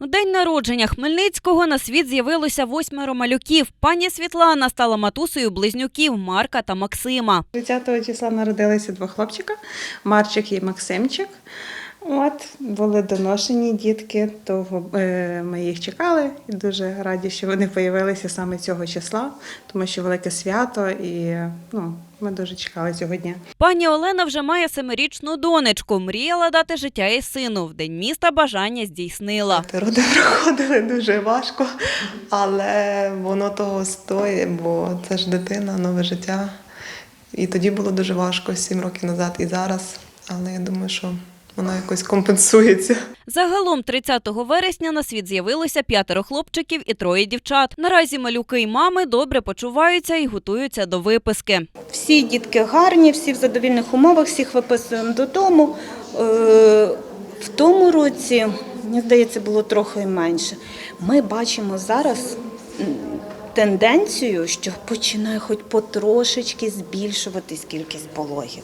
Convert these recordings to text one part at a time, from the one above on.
У день народження Хмельницького на світ з'явилося восьмеро малюків. Пані Світлана стала матусею близнюків Марка та Максима. 30 числа народилися два хлопчика, Марчик і Максимчик. От, були доношені дітки, того е, ми їх чекали і дуже раді, що вони з'явилися саме цього числа, тому що велике свято і ну, ми дуже чекали цього дня. Пані Олена вже має семирічну донечку. Мріяла дати життя і сину. В день міста бажання здійснила. Роди проходили дуже важко, але воно того стоїть, бо це ж дитина, нове життя. І тоді було дуже важко сім років назад і зараз. Але я думаю, що воно якось компенсується. Загалом 30 вересня на світ з'явилося п'ятеро хлопчиків і троє дівчат. Наразі малюки й мами добре почуваються і готуються до виписки. Всі дітки гарні, всі в задовільних умовах, всіх виписуємо додому. Е, В тому році, мені здається, було трохи менше. Ми бачимо зараз м, тенденцію, що починає хоч потрошечки збільшуватись кількість пологів.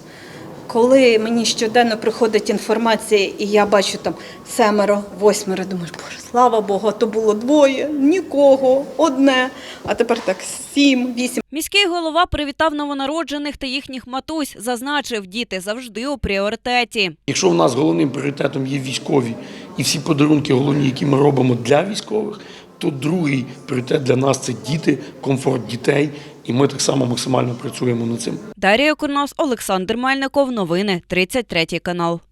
Коли мені щоденно приходить інформація, і я бачу там семеро, восьмеро, думаю, боже, слава Богу, а то було двоє, нікого, одне, а тепер так сім, вісім. Міський голова привітав новонароджених та їхніх матусь. Зазначив, діти завжди у пріоритеті. Якщо в нас головним пріоритетом є військові і всі подарунки головні, які ми робимо для військових, то другий пріоритет для нас це діти, комфорт дітей, і ми так само максимально працюємо над цим. Дарія Курнос, Олександр Мельников. Новини 33 канал.